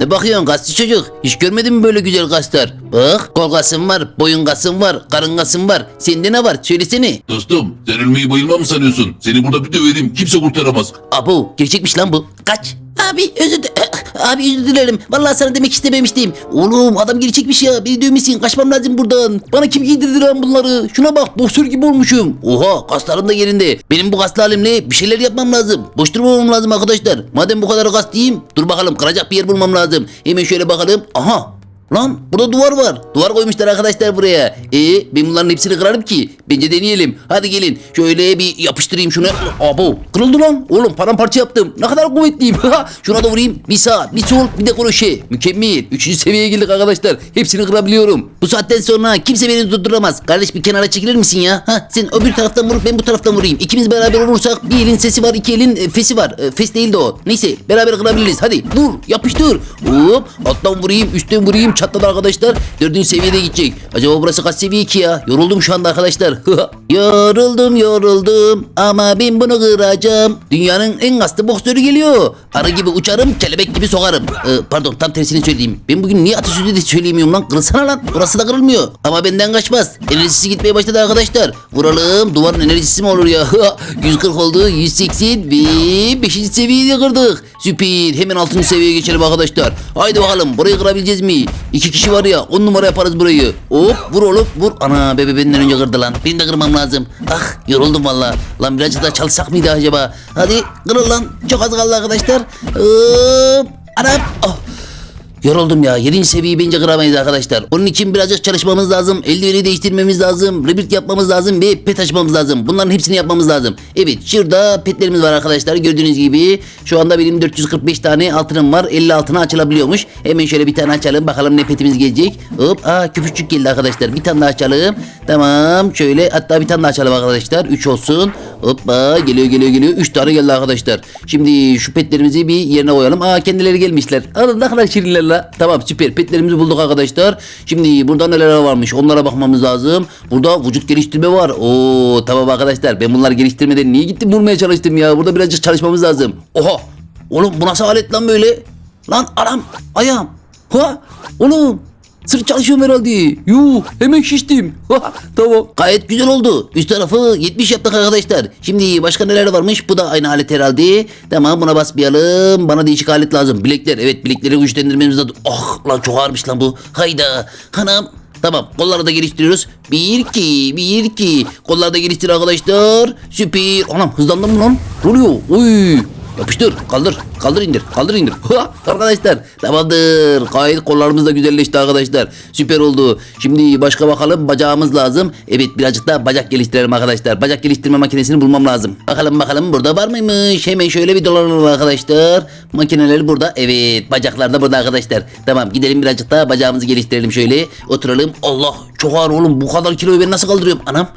Ne bakıyorsun kaslı çocuk? Hiç görmedin mi böyle güzel kaslar? Bak kol kasım var, boyun kasım var, karın kasım var. Sende ne var? Söylesene. Dostum sen ölmeyi bayılma mı sanıyorsun? Seni burada bir döverim kimse kurtaramaz. Abo gerçekmiş lan bu. Kaç. Abi özür di- Abi özür dilerim. Vallahi sana demek istememiştim. Oğlum adam gerçekmiş ya. Beni dövmesin. Kaçmam lazım buradan. Bana kim giydirdi lan bunları? Şuna bak boksör gibi olmuşum. Oha kaslarım da yerinde. Benim bu kaslı halimle bir şeyler yapmam lazım. Boş durmamam lazım arkadaşlar. Madem bu kadar kaslıyım. Dur bakalım kıracak bir yer bulmam lazım. Hemen şöyle bakalım. Aha Lan burada duvar var. Duvar koymuşlar arkadaşlar buraya. E ben bunların hepsini kırarım ki. Bence deneyelim. Hadi gelin. Şöyle bir yapıştırayım şunu. Abo kırıldı lan. Oğlum paramparça yaptım. Ne kadar kuvvetliyim. Şuna da vurayım. Bir sağ, bir sol, bir de kroşe. Mükemmel. Üçüncü seviyeye geldik arkadaşlar. Hepsini kırabiliyorum. Bu saatten sonra kimse beni durduramaz. Kardeş bir kenara çekilir misin ya? Ha sen öbür taraftan vurup ben bu taraftan vurayım. İkimiz beraber olursak bir elin sesi var, iki elin e, fesi var. E, fes değil de o. Neyse beraber kırabiliriz. Hadi vur, yapıştır. Hop alttan vurayım, üstten vurayım. Çatladı arkadaşlar. Dördüncü seviyede gidecek. Acaba burası kaç seviye ki ya? Yoruldum şu anda arkadaşlar. yoruldum yoruldum ama ben bunu kıracağım. Dünyanın en kaslı boksörü geliyor. Arı gibi uçarım, kelebek gibi sokarım. Ee, pardon tam tersini söyleyeyim. Ben bugün niye atasözü de söyleyemiyorum lan? Kırılsana lan. Burası da kırılmıyor. Ama benden kaçmaz. Enerjisi gitmeye başladı arkadaşlar. Vuralım. Duvarın enerjisi mi olur ya? 140 oldu. 180 ve 5. seviyeyi kırdık. Süper. Hemen 6. seviyeye geçelim arkadaşlar. Haydi bakalım. Burayı kırabileceğiz mi? İki kişi var ya. 10 numara yaparız burayı. Hop vur oğlum vur. Ana bebe benden önce kırdı lan. Beni de kırmam lazım. Ah yoruldum valla. Lan birazcık daha çalışsak mıydı acaba? Hadi kırıl lan. Çok az kaldı arkadaşlar. Hop. Anam. Oh. Yoruldum ya. 7. seviyeyi bence kıramayız arkadaşlar. Onun için birazcık çalışmamız lazım. Eldiveni değiştirmemiz lazım. Rebirth yapmamız lazım ve pet açmamız lazım. Bunların hepsini yapmamız lazım. Evet şurada petlerimiz var arkadaşlar. Gördüğünüz gibi şu anda benim 445 tane altınım var. 50 altına açılabiliyormuş. Hemen şöyle bir tane açalım. Bakalım ne petimiz gelecek. Hop. Aa köpüşçük geldi arkadaşlar. Bir tane daha açalım. Tamam. Şöyle hatta bir tane daha açalım arkadaşlar. 3 olsun. Hoppa geliyor geliyor geliyor. 3 tane geldi arkadaşlar. Şimdi şu petlerimizi bir yerine koyalım. Aa kendileri gelmişler. Aa, ne kadar şirinler la. Tamam süper. Petlerimizi bulduk arkadaşlar. Şimdi burada neler varmış onlara bakmamız lazım. Burada vücut geliştirme var. Oo tamam arkadaşlar. Ben bunları geliştirmeden niye gittim vurmaya çalıştım ya. Burada birazcık çalışmamız lazım. Oha. Oğlum bu nasıl alet lan böyle? Lan aram ayağım. Ha oğlum Sırt çalışıyorum herhalde. Yuh hemen şiştim. tamam. Gayet güzel oldu. Üst tarafı 70 yaptık arkadaşlar. Şimdi başka neler varmış? Bu da aynı alet herhalde. Tamam buna basmayalım. Bana değişik alet lazım. Bilekler. Evet bilekleri güçlendirmemiz lazım. Oh lan çok ağırmış lan bu. Hayda. Hanım. Tamam kolları da geliştiriyoruz. Bir iki bir iki. Kolları da geliştir arkadaşlar. Süper. Anam hızlandım mı lan? Ne oluyor? Uy. Yapıştır, kaldır, kaldır indir, kaldır indir. Ha, arkadaşlar tamamdır. Gayet kollarımız da güzelleşti arkadaşlar. Süper oldu. Şimdi başka bakalım bacağımız lazım. Evet birazcık daha bacak geliştirelim arkadaşlar. Bacak geliştirme makinesini bulmam lazım. Bakalım bakalım burada var mıymış? Hemen şöyle bir dolanalım arkadaşlar. Makineler burada. Evet bacaklar da burada arkadaşlar. Tamam gidelim birazcık daha bacağımızı geliştirelim şöyle. Oturalım. Allah çok ağır oğlum. Bu kadar kiloyu ben nasıl kaldırıyorum? Anam.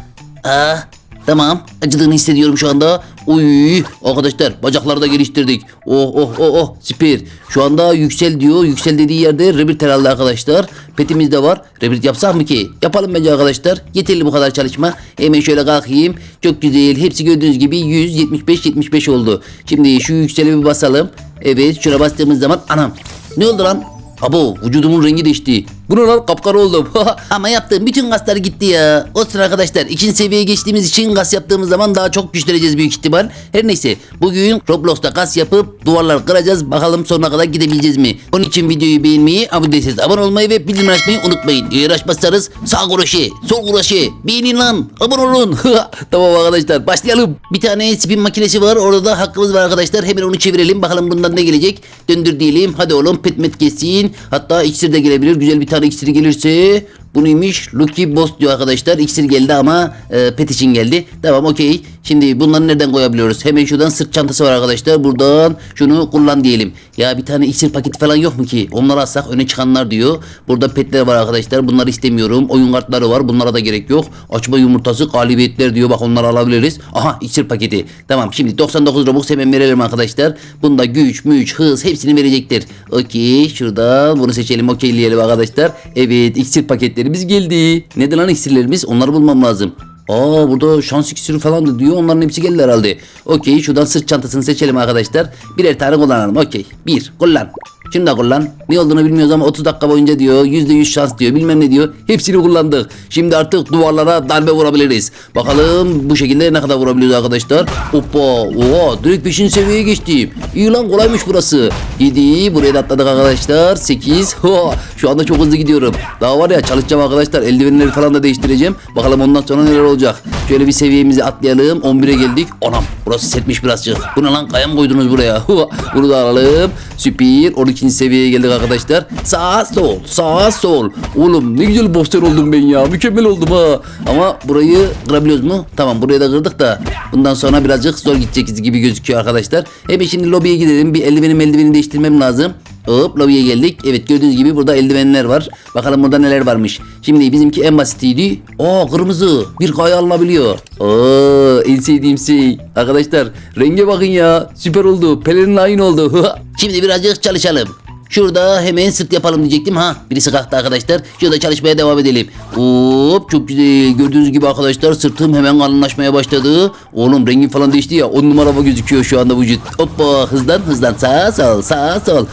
Ah Tamam. Acıdığını hissediyorum şu anda. Uy arkadaşlar bacakları da geliştirdik. Oh oh oh oh süper. Şu anda yüksel diyor. Yüksel dediği yerde rebirth herhalde arkadaşlar. Petimiz de var. Rebirth yapsak mı ki? Yapalım bence arkadaşlar. Yeterli bu kadar çalışma. Hemen şöyle kalkayım. Çok güzel. Hepsi gördüğünüz gibi 175 75 oldu. Şimdi şu yükseli bir basalım. Evet şuna bastığımız zaman anam. Ne oldu lan? Abo vücudumun rengi değişti. Bu ne lan kapkara oldum. Ama yaptığım bütün kaslar gitti ya. Olsun arkadaşlar ikinci seviyeye geçtiğimiz için kas yaptığımız zaman daha çok güçleneceğiz büyük ihtimal. Her neyse bugün Roblox'ta kas yapıp duvarlar kıracağız. Bakalım sonuna kadar gidebileceğiz mi? Onun için videoyu beğenmeyi, abone değilseniz abone olmayı ve bildirim açmayı unutmayın. Eğer açmazsanız sağ kroşe, sol kroşe, beğenin lan, abone olun. tamam arkadaşlar başlayalım. Bir tane spin makinesi var orada da hakkımız var arkadaşlar. Hemen onu çevirelim bakalım bundan ne gelecek. Döndür diyelim. Hadi oğlum petmet kesin. Hatta iksir de gelebilir. Güzel bir tane iksiri gelirse bu? Lucky Boss diyor arkadaşlar. İksir geldi ama e, pet için geldi. Tamam okey. Şimdi bunları nereden koyabiliyoruz? Hemen şuradan sırt çantası var arkadaşlar. Buradan şunu kullan diyelim. Ya bir tane iksir paketi falan yok mu ki? Onları alsak öne çıkanlar diyor. Burada petler var arkadaşlar. Bunları istemiyorum. Oyun kartları var. Bunlara da gerek yok. Açma yumurtası galibiyetler diyor. Bak onları alabiliriz. Aha iksir paketi. Tamam şimdi 99 Robux hemen verelim arkadaşlar. Bunda güç, müç, hız hepsini verecektir. Okey şuradan bunu seçelim okeyleyelim arkadaşlar. Evet iksir paketlerimiz geldi. Neden lan iksirlerimiz? Onları bulmam lazım. Aa burada şans iksiri falan da diyor. Onların hepsi geldi herhalde. Okey şuradan sırt çantasını seçelim arkadaşlar. Birer tane kullanalım. Okey. Bir kullan. Şimdi de kullan. Ne olduğunu bilmiyoruz ama 30 dakika boyunca diyor. %100 şans diyor. Bilmem ne diyor. Hepsini kullandık. Şimdi artık duvarlara darbe vurabiliriz. Bakalım bu şekilde ne kadar vurabiliyoruz arkadaşlar. Hoppa. Oha. Direkt 5. seviyeye geçtim. İyi lan kolaymış burası. 7. Buraya da atladık arkadaşlar. 8. Ho. Şu anda çok hızlı gidiyorum. Daha var ya çalışacağım arkadaşlar. Eldivenleri falan da değiştireceğim. Bakalım ondan sonra neler olacak. Şöyle bir seviyemizi atlayalım. 11'e geldik. Anam burası setmiş birazcık. Bu ne lan kaya mı koydunuz buraya? Bunu da alalım. Süper. 12. seviyeye geldik arkadaşlar. Sağ sol. Sağ sol. Oğlum ne güzel boster oldum ben ya. Mükemmel oldum ha. Ama burayı kırabiliyoruz mu? Tamam burayı da kırdık da. Bundan sonra birazcık zor gideceğiz gibi gözüküyor arkadaşlar. Hemen şimdi lobiye gidelim. Bir eldivenim eldiveni değiştirmem lazım. Hop lobiye geldik. Evet gördüğünüz gibi burada eldivenler var. Bakalım burada neler varmış. Şimdi bizimki en basitiydi. Aa kırmızı. Bir kaya alınabiliyor. Aa en sevdiğim şey. Arkadaşlar renge bakın ya. Süper oldu. Pelerin aynı oldu. Şimdi birazcık çalışalım. Şurada hemen sırt yapalım diyecektim ha. Birisi kalktı arkadaşlar. Şurada çalışmaya devam edelim. Hop çok güzel. Gördüğünüz gibi arkadaşlar sırtım hemen kalınlaşmaya başladı. Oğlum rengi falan değişti ya. 10 numara hava gözüküyor şu anda vücut. Hoppa hızlan hızlan sağa sol sağa sol.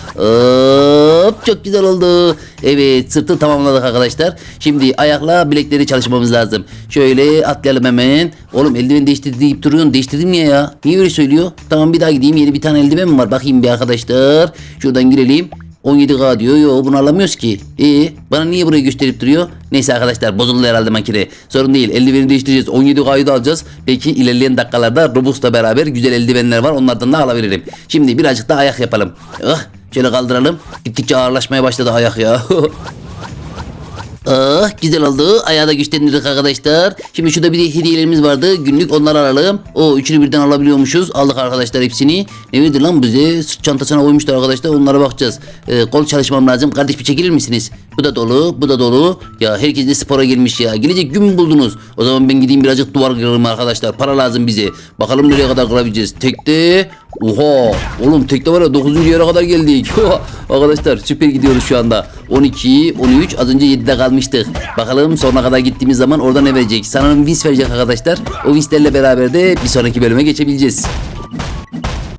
Hop çok güzel oldu. Evet sırtı tamamladık arkadaşlar. Şimdi ayakla bilekleri çalışmamız lazım. Şöyle atlayalım hemen. Oğlum eldiven değiştirdi deyip duruyorsun. Değiştirdim niye ya? Niye öyle söylüyor? Tamam bir daha gideyim. Yeni bir tane eldiven mi var? Bakayım bir arkadaşlar. Şuradan girelim. 17K diyor. Yo bunu alamıyoruz ki. İyi. Bana niye burayı gösterip duruyor? Neyse arkadaşlar bozuldu herhalde makine. Sorun değil. Eldiveni değiştireceğiz. 17K'yı da alacağız. Belki ilerleyen dakikalarda Robux'la beraber güzel eldivenler var. Onlardan da alabilirim. Şimdi birazcık da ayak yapalım. Ah, şöyle kaldıralım. Gittikçe ağırlaşmaya başladı ayak ya. Ah güzel oldu. Ayağı da güçlendirdik arkadaşlar. Şimdi şurada bir de hediyelerimiz vardı. Günlük onları alalım. O üçünü birden alabiliyormuşuz. Aldık arkadaşlar hepsini. Ne verdi lan bize? Sırt çantasına koymuşlar arkadaşlar. Onlara bakacağız. Ee, kol çalışmam lazım. Kardeş bir çekilir misiniz? Bu da dolu. Bu da dolu. Ya herkes de spora girmiş ya. Gelecek gün buldunuz? O zaman ben gideyim birazcık duvar kırarım arkadaşlar. Para lazım bize. Bakalım nereye kadar kırabileceğiz. Tekte. Oha. Oğlum tekte var ya 9. yere kadar geldik. arkadaşlar süper gidiyoruz şu anda. 12, 13 az önce 7'de kalmıştık. Bakalım sonuna kadar gittiğimiz zaman orada ne verecek? Sanırım vis verecek arkadaşlar. O vislerle beraber de bir sonraki bölüme geçebileceğiz.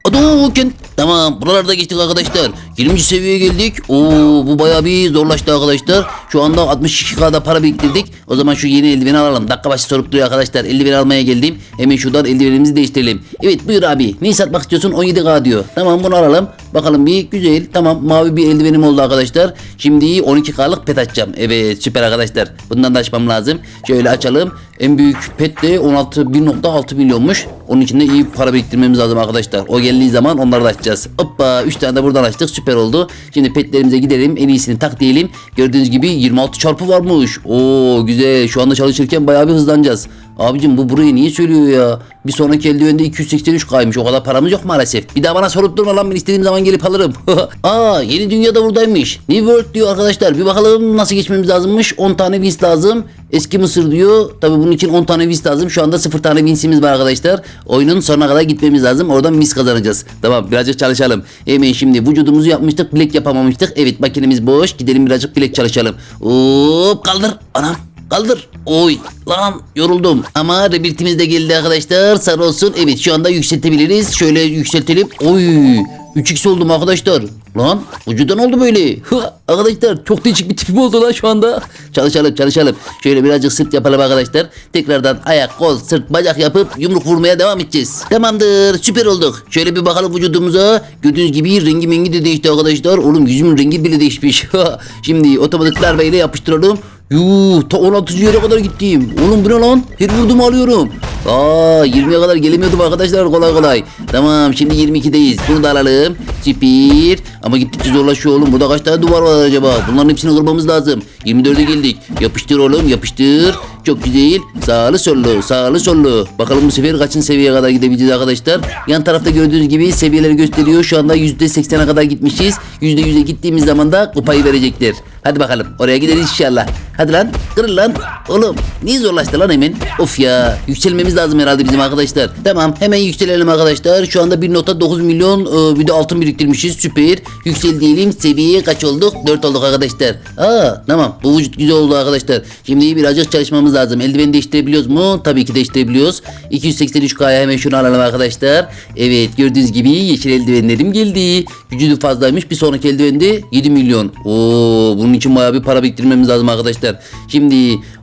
Aduken. Tamam buralarda geçtik arkadaşlar. 20. seviyeye geldik. Oo bu bayağı bir zorlaştı arkadaşlar. Şu anda 62k'da para biriktirdik. O zaman şu yeni eldiveni alalım. Dakika başı sorup duruyor arkadaşlar. Eldiveni almaya geldim. Hemen şuradan eldivenimizi değiştirelim. Evet buyur abi. Neyi satmak istiyorsun? 17k diyor. Tamam bunu alalım. Bakalım bir güzel. Tamam mavi bir eldivenim oldu arkadaşlar. Şimdi 12k'lık pet açacağım. Evet süper arkadaşlar. Bundan da açmam lazım. Şöyle açalım. En büyük pet de 16 1.6 milyonmuş. Onun için de iyi para biriktirmemiz lazım arkadaşlar. O geldiği zaman onları da açacağız. Hoppa 3 tane de buradan açtık. Süper oldu. Şimdi petlerimize gidelim. En iyisini tak diyelim. Gördüğünüz gibi 26 çarpı varmış. Oo güzel. Şu anda çalışırken bayağı bir hızlanacağız. Abicim bu burayı niye söylüyor ya? Bir sonraki eldivende 283 kaymış. O kadar paramız yok maalesef. Bir daha bana sorup durma lan ben istediğim zaman gelip alırım. Aa yeni dünyada buradaymış. New World diyor arkadaşlar. Bir bakalım nasıl geçmemiz lazımmış. 10 tane wins lazım. Eski Mısır diyor. Tabi bunun için 10 tane wins lazım. Şu anda 0 tane winsimiz var arkadaşlar. Oyunun sonuna kadar gitmemiz lazım. Oradan wins kazanacağız. Tamam birazcık çalışalım. Hemen şimdi vücudumuzu yapmıştık. Bilek yapamamıştık. Evet makinemiz boş. Gidelim birazcık bilek çalışalım. Hop kaldır. Anam Kaldır. Oy lan yoruldum. Ama rebirtimiz de geldi arkadaşlar. Sarı olsun. Evet şu anda yükseltebiliriz. Şöyle yükseltelim. Oy 3x oldum arkadaşlar. Lan vücudan oldu böyle. Hı, arkadaşlar çok değişik bir tipim oldu lan şu anda. Çalışalım çalışalım. Şöyle birazcık sırt yapalım arkadaşlar. Tekrardan ayak, kol, sırt, bacak yapıp yumruk vurmaya devam edeceğiz. Tamamdır süper olduk. Şöyle bir bakalım vücudumuza. Gördüğünüz gibi rengi mengi de değişti arkadaşlar. Oğlum yüzümün rengi bile değişmiş. Şimdi otomatik darbeyle yapıştıralım. Yuh ta 16. yere kadar gittim. Oğlum bu ne lan? Her vurduğumu alıyorum. Aa 20'ye kadar gelemiyordum arkadaşlar kolay kolay. Tamam şimdi 22'deyiz. Bunu da alalım. Süper. Ama gittikçe zorlaşıyor oğlum. Burada kaç tane duvar var acaba? Bunların hepsini kırmamız lazım. 24'e geldik. Yapıştır oğlum yapıştır. Çok güzel. Sağlı sollu sağlı sollu. Bakalım bu sefer kaçıncı seviyeye kadar gidebileceğiz arkadaşlar. Yan tarafta gördüğünüz gibi seviyeleri gösteriyor. Şu anda %80'e kadar gitmişiz. %100'e gittiğimiz zaman da kupayı verecekler. Hadi bakalım oraya gideriz inşallah. Hadi lan kır lan. Oğlum niye zorlaştı lan hemen? Of ya yükselmemiz lazım herhalde bizim arkadaşlar. Tamam hemen yükselelim arkadaşlar. Şu anda 1.9 milyon e, bir de altın biriktirmişiz. Süper. Yüksel diyelim. Seviyeye kaç olduk? 4 olduk arkadaşlar. Aa tamam bu vücut güzel oldu arkadaşlar. Şimdi birazcık çalışmamız lazım. Eldiveni değiştirebiliyoruz mu? Tabii ki değiştirebiliyoruz. 283K'ya hemen şunu alalım arkadaşlar. Evet gördüğünüz gibi yeşil eldivenlerim geldi. Gücü fazlaymış. Bir sonraki eldivende 7 milyon. Oo bunun için bayağı bir para biriktirmemiz lazım arkadaşlar. Şimdi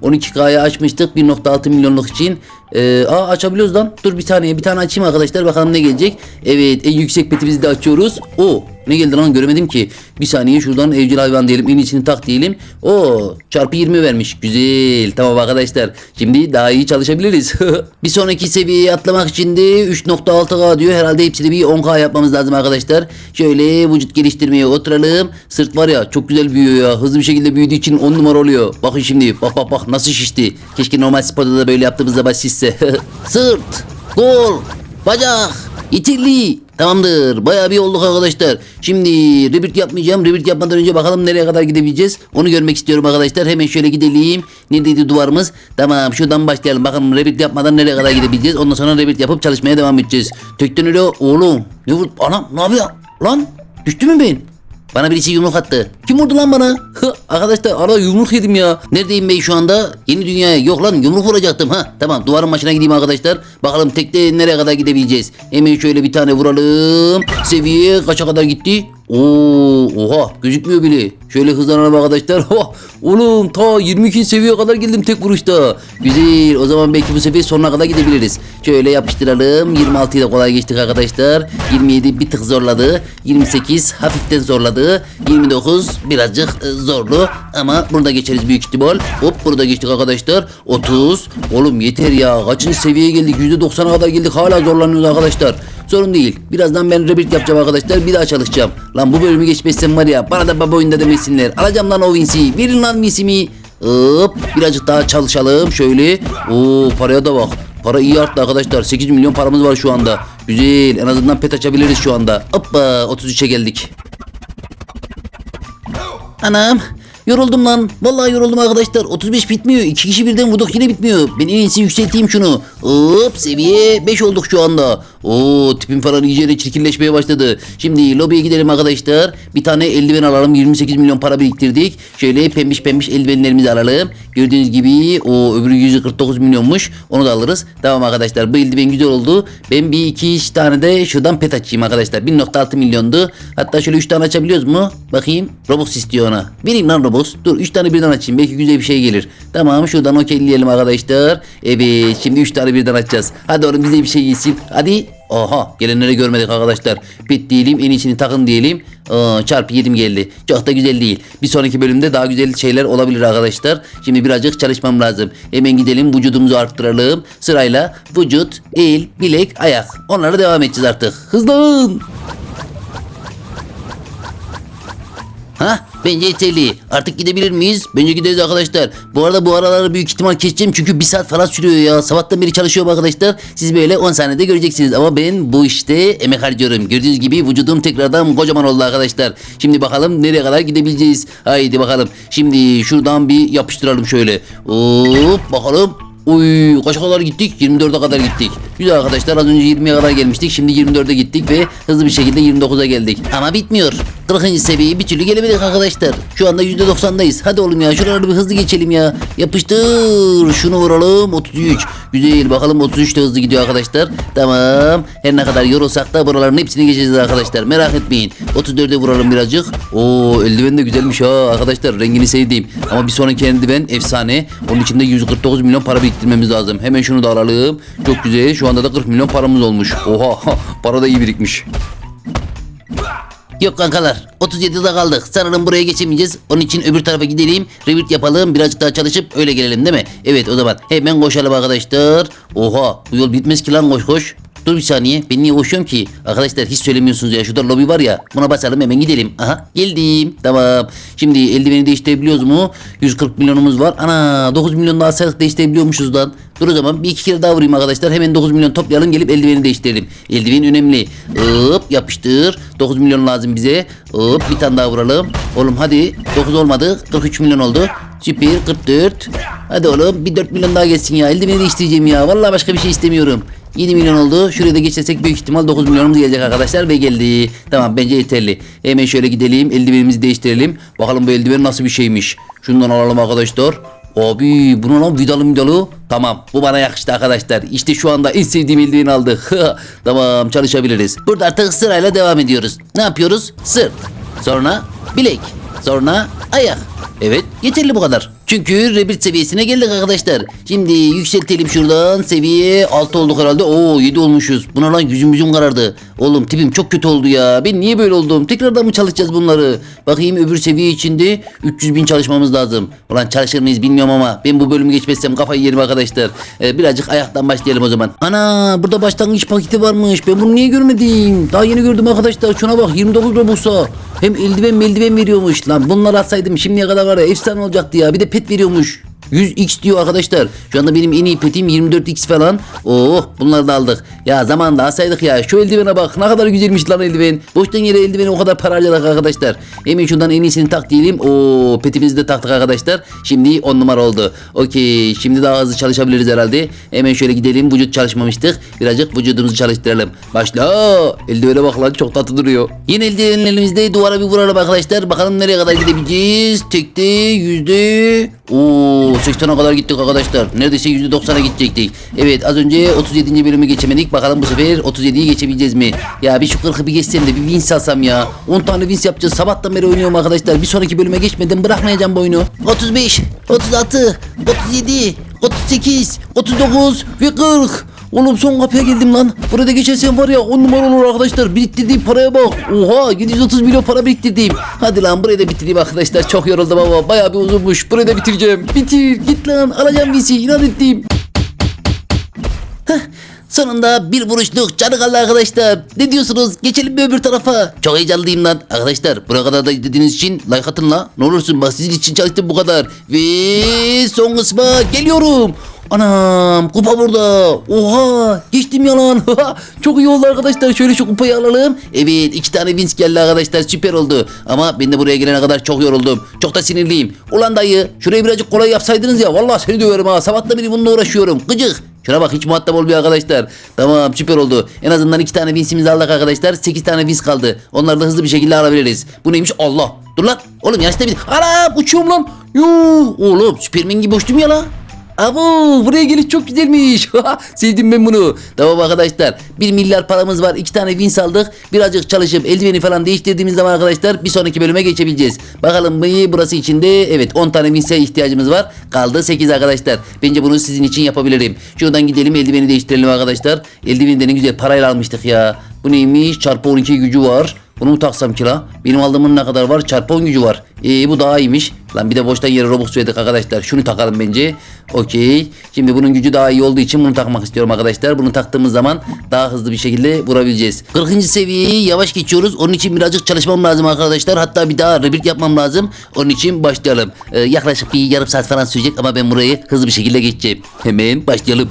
12K'ya açmıştık 1.6 milyonluk için. Ee, aa açabiliyoruz lan. Dur bir saniye bir tane açayım arkadaşlar bakalım ne gelecek. Evet en yüksek petimizi de açıyoruz. O ne geldi lan göremedim ki. Bir saniye şuradan evcil hayvan diyelim en içini tak diyelim. O çarpı 20 vermiş. Güzel tamam arkadaşlar. Şimdi daha iyi çalışabiliriz. bir sonraki seviyeye atlamak için de 3.6K diyor. Herhalde hepsini bir 10K yapmamız lazım arkadaşlar. Şöyle vücut geliştirmeye oturalım. Sırt var ya çok güzel büyüyor ya. Hızlı bir şekilde büyüdüğü için 10 numara oluyor. Bakın şimdi bak bak bak nasıl şişti. Keşke normal sporda da böyle yaptığımızda baş şişse. Sırt, kol, bacak, itilli. Tamamdır. Bayağı bir olduk arkadaşlar. Şimdi rebirth yapmayacağım. Rebirth yapmadan önce bakalım nereye kadar gidebileceğiz. Onu görmek istiyorum arkadaşlar. Hemen şöyle gidelim. Neredeydi duvarımız? Tamam şuradan başlayalım. Bakalım rebirth yapmadan nereye kadar gidebileceğiz. Ondan sonra rebirth yapıp çalışmaya devam edeceğiz. Tekten öyle oğlum. Ne vur? Anam ne yapıyor? Lan düştü mü ben? Bana birisi yumruk attı. Kim vurdu lan bana? Hı, Arkadaşlar arada yumruk yedim ya. Neredeyim ben şu anda? Yeni dünyaya. Yok lan yumruk vuracaktım. Ha tamam duvarın başına gideyim arkadaşlar. Bakalım tekte nereye kadar gidebileceğiz. Hemen şöyle bir tane vuralım. Seviye kaça kadar gitti? Oo, oha gözükmüyor bile. Şöyle hızlanalım arkadaşlar. Oh, oğlum ta 22 seviyeye kadar geldim tek vuruşta. Güzel. O zaman belki bu sefer sonuna kadar gidebiliriz. Şöyle yapıştıralım. 26'yı da kolay geçtik arkadaşlar. 27 bir tık zorladı. 28 hafiften zorladı. 29 birazcık e, zorlu ama burada geçeriz büyük ihtimal. Hop burada geçtik arkadaşlar. 30. Oğlum yeter ya. Kaçıncı seviyeye geldik? %90'a kadar geldik. Hala zorlanıyoruz arkadaşlar. Sorun değil. Birazdan ben rebirth yapacağım arkadaşlar. Bir daha çalışacağım. Lan bu bölümü geçmezsem var ya bana da baba oyunda demesinler. Alacağım lan o Vince'i. Verin lan Vince'imi. Hop birazcık daha çalışalım. Şöyle. Oo paraya da bak. Para iyi arttı arkadaşlar. 8 milyon paramız var şu anda. Güzel. En azından pet açabiliriz şu anda. Hoppa 33'e geldik. Anam yoruldum lan. Vallahi yoruldum arkadaşlar. 35 bitmiyor. İki kişi birden vurduk yine bitmiyor. Ben en iyisi yükselteyim şunu. Hop seviye 5 olduk şu anda. Oo tipim falan iyice çirkinleşmeye başladı. Şimdi lobiye gidelim arkadaşlar. Bir tane eldiven alalım. 28 milyon para biriktirdik. Şöyle pembiş pembiş eldivenlerimizi alalım. Gördüğünüz gibi o öbürü 149 milyonmuş. Onu da alırız. Tamam arkadaşlar bu eldiven güzel oldu. Ben bir iki üç tane de şuradan pet açayım arkadaşlar. 1.6 milyondu. Hatta şöyle 3 tane açabiliyoruz mu? Bakayım. Robux istiyor ona. Vereyim lan Robux. Dur 3 tane birden açayım. Belki güzel bir şey gelir. Tamam şuradan okeyleyelim arkadaşlar. Evet şimdi 3 tane birden açacağız. Hadi oğlum bize bir şey gitsin. Hadi. Oha gelenleri görmedik arkadaşlar. Pet diyelim en içini takın diyelim. Aa, çarpı 7 geldi. Çok da güzel değil. Bir sonraki bölümde daha güzel şeyler olabilir arkadaşlar. Şimdi birazcık çalışmam lazım. Hemen gidelim vücudumuzu arttıralım. Sırayla vücut, el, bilek, ayak. Onlara devam edeceğiz artık. Hızlan. Ha? Bence yeterli. Artık gidebilir miyiz? Bence gideriz arkadaşlar. Bu arada bu araları büyük ihtimal keseceğim çünkü bir saat falan sürüyor ya. Sabahtan beri çalışıyorum arkadaşlar. Siz böyle 10 saniyede göreceksiniz ama ben bu işte emek harcıyorum. Gördüğünüz gibi vücudum tekrardan kocaman oldu arkadaşlar. Şimdi bakalım nereye kadar gidebileceğiz. Haydi bakalım. Şimdi şuradan bir yapıştıralım şöyle. Hop bakalım. Uy kaça kadar gittik? 24'e kadar gittik. Güzel arkadaşlar az önce 20'ye kadar gelmiştik. Şimdi 24'e gittik ve hızlı bir şekilde 29'a geldik. Ama bitmiyor. 40. seviyeye bir türlü gelemedik arkadaşlar. Şu anda %90'dayız. Hadi oğlum ya şuraları bir hızlı geçelim ya. Yapıştır. Şunu vuralım. 33. Güzel bakalım 33 de hızlı gidiyor arkadaşlar. Tamam. Her ne kadar yorulsak da buraların hepsini geçeceğiz arkadaşlar. Merak etmeyin. 34'e vuralım birazcık. Oo eldiven de güzelmiş ha arkadaşlar. Rengini sevdiğim. Ama bir sonraki eldiven efsane. Onun içinde 149 milyon para biriktirmemiz lazım. Hemen şunu da alalım. Çok güzel. Şu anda da 40 milyon paramız olmuş. Oha para da iyi birikmiş. Yok kankalar 37'de kaldık. Sanırım buraya geçemeyeceğiz. Onun için öbür tarafa gidelim. Revit yapalım. Birazcık daha çalışıp öyle gelelim değil mi? Evet o zaman hemen koşalım arkadaşlar. Oha bu yol bitmez ki lan koş koş. Dur bir saniye. Ben niye koşuyorum ki? Arkadaşlar hiç söylemiyorsunuz ya. Şurada lobi var ya. Buna basalım hemen gidelim. Aha geldim. Tamam. Şimdi eldiveni değiştirebiliyoruz mu? 140 milyonumuz var. Ana 9 milyon daha sayılık değiştirebiliyormuşuz lan. Dur o zaman bir iki kere daha vurayım arkadaşlar. Hemen 9 milyon toplayalım gelip eldiveni değiştirelim. Eldiven önemli. Hop yapıştır. 9 milyon lazım bize. Hop bir tane daha vuralım. Oğlum hadi. 9 olmadı. 43 milyon oldu. Süper 44. Hadi oğlum bir 4 milyon daha geçsin ya. Eldiveni değiştireceğim ya. Vallahi başka bir şey istemiyorum. 7 milyon oldu. Şuraya da geçersek büyük ihtimal 9 milyonumuz gelecek arkadaşlar ve geldi. Tamam bence yeterli. Hemen şöyle gidelim. Eldivenimizi değiştirelim. Bakalım bu eldiven nasıl bir şeymiş. Şundan alalım arkadaşlar. Abi bu ne lan vidalı vidalı. Tamam bu bana yakıştı arkadaşlar. İşte şu anda en sevdiğim eldiveni aldık. tamam çalışabiliriz. Burada artık sırayla devam ediyoruz. Ne yapıyoruz? Sırt. Sonra bilek. Sonra ayak. Evet yeterli bu kadar. Çünkü rebirth seviyesine geldik arkadaşlar. Şimdi yükseltelim şuradan. Seviye 6 olduk herhalde. Oo 7 olmuşuz. Buna lan yüzüm karardı. Oğlum tipim çok kötü oldu ya. Ben niye böyle oldum? Tekrardan mı çalışacağız bunları? Bakayım öbür seviye içinde 300 bin çalışmamız lazım. Ulan çalışır mıyız bilmiyorum ama ben bu bölümü geçmezsem kafayı yerim arkadaşlar. Ee, birazcık ayaktan başlayalım o zaman. Ana burada başlangıç paketi varmış. Ben bunu niye görmedim? Daha yeni gördüm arkadaşlar. Şuna bak 29 Robux'a. Hem eldiven meldiven veriyormuş lan. Bunları atsaydım şimdiye kadar var ya efsane olacaktı ya. Bir de pet veriyormuş. 100x diyor arkadaşlar. Şu anda benim en iyi petim 24x falan. Oh bunları da aldık. Ya zamanında alsaydık ya. Şu eldivene bak ne kadar güzelmiş lan eldiven. Boştan yere eldiveni o kadar para harcadık arkadaşlar. Hemen şundan en iyisini tak diyelim. Oo petimizi de taktık arkadaşlar. Şimdi 10 numara oldu. Okey şimdi daha hızlı çalışabiliriz herhalde. Hemen şöyle gidelim. Vücut çalışmamıştık. Birazcık vücudumuzu çalıştıralım. Başla. Eldivene bak lan çok tatlı duruyor. Yine eldivenlerimizde duvara bir vuralım arkadaşlar. Bakalım nereye kadar gidebileceğiz. Tekte yüzde. Oo 80'a kadar gittik arkadaşlar. Neredeyse yüzde 90'a gidecektik. Evet az önce 37. bölümü geçemedik. Bakalım bu sefer 37'yi geçebileceğiz mi? Ya bir şu 40'ı bir geçsem de bir wins alsam ya. 10 tane wins yapacağız. Sabahtan beri oynuyorum arkadaşlar. Bir sonraki bölüme geçmeden bırakmayacağım bu oyunu. 35, 36, 37, 38, 39 ve 40. Oğlum son kapıya geldim lan. Burada geçersem var ya 10 numara olur arkadaşlar. Biriktirdiğim paraya bak. Oha 730 milyon para biriktirdim. Hadi lan burayı da bitireyim arkadaşlar. Çok yoruldum ama bayağı bir uzunmuş. Burayı da bitireceğim. Bitir git lan alacağım VC inat ettim. Sonunda bir vuruşluk canı kaldı arkadaşlar. Ne diyorsunuz? Geçelim mi öbür tarafa? Çok heyecanlıyım lan. Arkadaşlar buraya kadar da izlediğiniz için like atın la. Ne olursun bak sizin için çalıştım bu kadar. Ve son kısma geliyorum. Anam kupa burada. Oha geçtim yalan. Çok iyi oldu arkadaşlar. Şöyle şu kupayı alalım. Evet iki tane wins geldi arkadaşlar. Süper oldu. Ama ben de buraya gelene kadar çok yoruldum. Çok da sinirliyim. Ulan dayı şurayı birazcık kolay yapsaydınız ya. Vallahi seni döverim ha. Sabahtan beri bununla uğraşıyorum. Gıcık. Şuna bak hiç muhatap olmuyor arkadaşlar. Tamam süper oldu. En azından iki tane winsimizi aldık arkadaşlar. Sekiz tane wins kaldı. Onları da hızlı bir şekilde alabiliriz. Bu neymiş? Allah. Dur lan. Oğlum yaşta bir... Ana uçuyorum lan. Yuh. Oğlum Süpermen gibi uçtum ya lan. Abo buraya geliş çok güzelmiş. Sevdim ben bunu. Tamam arkadaşlar. 1 milyar paramız var. 2 tane wins aldık. Birazcık çalışıp eldiveni falan değiştirdiğimiz zaman arkadaşlar bir sonraki bölüme geçebileceğiz. Bakalım bu burası içinde evet 10 tane wins'e ihtiyacımız var. Kaldı 8 arkadaşlar. Bence bunu sizin için yapabilirim. Şuradan gidelim eldiveni değiştirelim arkadaşlar. Eldiveni de ne güzel parayla almıştık ya. Bu neymiş? Çarpı 12 gücü var. Bunu mu taksam ki? Benim aldığımın ne kadar var? Çarpı 10 gücü var. Ee, bu daha iyiymiş. Lan bir de boştan yere Robux verdik arkadaşlar. Şunu takalım bence. Okey. Şimdi bunun gücü daha iyi olduğu için bunu takmak istiyorum arkadaşlar. Bunu taktığımız zaman daha hızlı bir şekilde vurabileceğiz. 40. seviyeyi yavaş geçiyoruz. Onun için birazcık çalışmam lazım arkadaşlar. Hatta bir daha rebuild yapmam lazım. Onun için başlayalım. Ee, yaklaşık bir yarım saat falan sürecek ama ben burayı hızlı bir şekilde geçeceğim. Hemen başlayalım.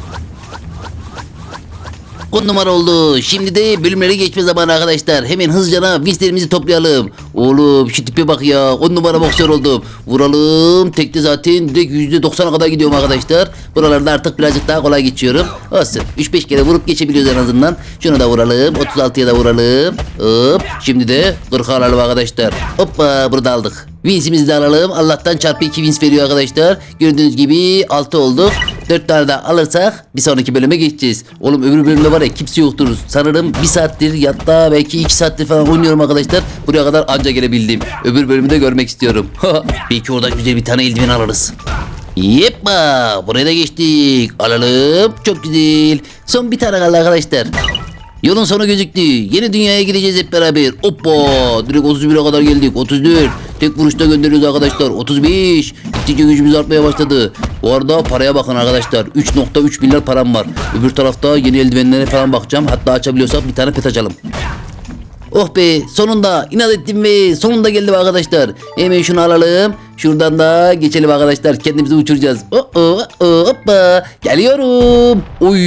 10 numara oldu. Şimdi de bölümleri geçme zamanı arkadaşlar. Hemen hızlıca winslerimizi toplayalım. Oğlum şu tipe bak ya. 10 numara boksör oldum. Vuralım. Tekte zaten direkt %90'a kadar gidiyorum arkadaşlar. Buralarda artık birazcık daha kolay geçiyorum. Olsun. 3-5 kere vurup geçebiliyoruz en azından. Şunu da vuralım. 36'ya da vuralım. Hop. Şimdi de 40'a alalım arkadaşlar. Hoppa burada aldık. Wins'imizi de alalım. Allah'tan çarpı 2 wins veriyor arkadaşlar. Gördüğünüz gibi 6 olduk. 4 tane daha alırsak bir sonraki bölüme geçeceğiz. Oğlum öbür bölümde var ya kimse yoktur. Sanırım 1 saattir yatta belki 2 saattir falan oynuyorum arkadaşlar. Buraya kadar anca gelebildim. Öbür bölümü de görmek istiyorum. belki oradan güzel bir tane eldiven alırız. Yeppa buraya da geçtik. Alalım. Çok güzel. Son bir tane kaldı arkadaşlar. Yolun sonu gözüktü. Yeni dünyaya gideceğiz hep beraber. Hoppa. Direkt 31'e kadar geldik. 34. Tek vuruşta gönderiyoruz arkadaşlar. 35. Gittikçe gücümüz artmaya başladı. Bu arada paraya bakın arkadaşlar. 3.3 milyar param var. Öbür tarafta yeni eldivenlere falan bakacağım. Hatta açabiliyorsak bir tane pet açalım. Oh be sonunda inat ettim ve sonunda geldim arkadaşlar. Hemen şunu alalım. Şuradan da geçelim arkadaşlar. Kendimizi uçuracağız. Hoppa. Geliyorum. Oy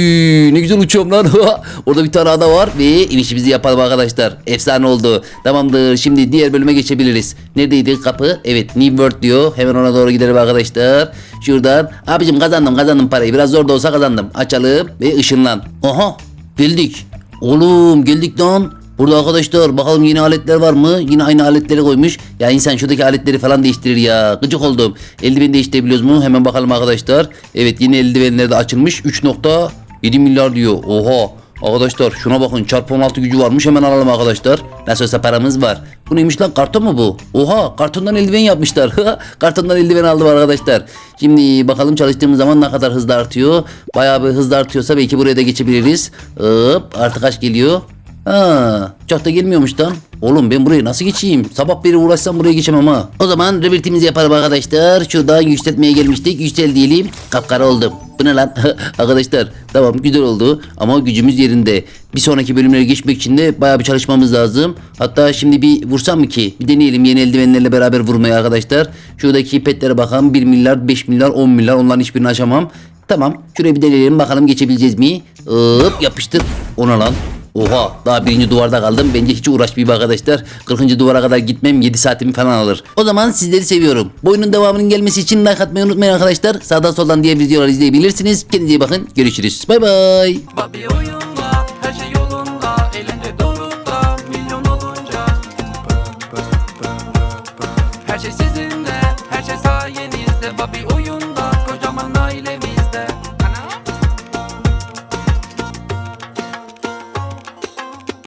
ne güzel uçuyorum lan. Orada bir tane ada var ve inişimizi yapalım arkadaşlar. Efsane oldu. Tamamdır. Şimdi diğer bölüme geçebiliriz. Neredeydi kapı? Evet New World diyor. Hemen ona doğru gidelim arkadaşlar. Şuradan. Abicim kazandım kazandım parayı. Biraz zor da olsa kazandım. Açalım ve ışınlan. Aha geldik. Oğlum geldik lan. Burada arkadaşlar bakalım yeni aletler var mı? Yine aynı aletleri koymuş. Ya insan şuradaki aletleri falan değiştirir ya. Gıcık oldum. Eldiveni değiştirebiliyoruz mu? Hemen bakalım arkadaşlar. Evet yeni eldivenler de açılmış. 3.7 milyar diyor. Oha. Arkadaşlar şuna bakın çarpı 16 gücü varmış hemen alalım arkadaşlar. Nasıl olsa paramız var. Bu neymiş lan karton mu bu? Oha kartondan eldiven yapmışlar. kartondan eldiven aldım arkadaşlar. Şimdi bakalım çalıştığımız zaman ne kadar hızlı artıyor. Bayağı bir hızlı artıyorsa belki buraya da geçebiliriz. Hop artı kaç geliyor? Ha, çok da gelmiyormuş lan. Oğlum ben buraya nasıl geçeyim? Sabah beri uğraşsam buraya geçemem ha. O zaman revertimizi yapalım arkadaşlar. Şuradan yükseltmeye gelmiştik. Yüksel diyelim. Kapkara oldum. Bu ne lan? arkadaşlar tamam güzel oldu ama gücümüz yerinde. Bir sonraki bölümlere geçmek için de bayağı bir çalışmamız lazım. Hatta şimdi bir vursam mı ki? Bir deneyelim yeni eldivenlerle beraber vurmayı arkadaşlar. Şuradaki petlere bakalım. 1 milyar, 5 milyar, 10 milyar onların hiçbirini aşamam. Tamam şuraya bir deneyelim bakalım geçebileceğiz mi? Hop yapıştır. Ona lan. Oha daha birinci duvarda kaldım. Bence hiç uğraşmayayım arkadaşlar. 40. duvara kadar gitmem 7 saatimi falan alır. O zaman sizleri seviyorum. Bu oyunun devamının gelmesi için like atmayı unutmayın arkadaşlar. Sağdan soldan diğer videoları izleyebilirsiniz. Kendinize iyi bakın. Görüşürüz. Bay bay.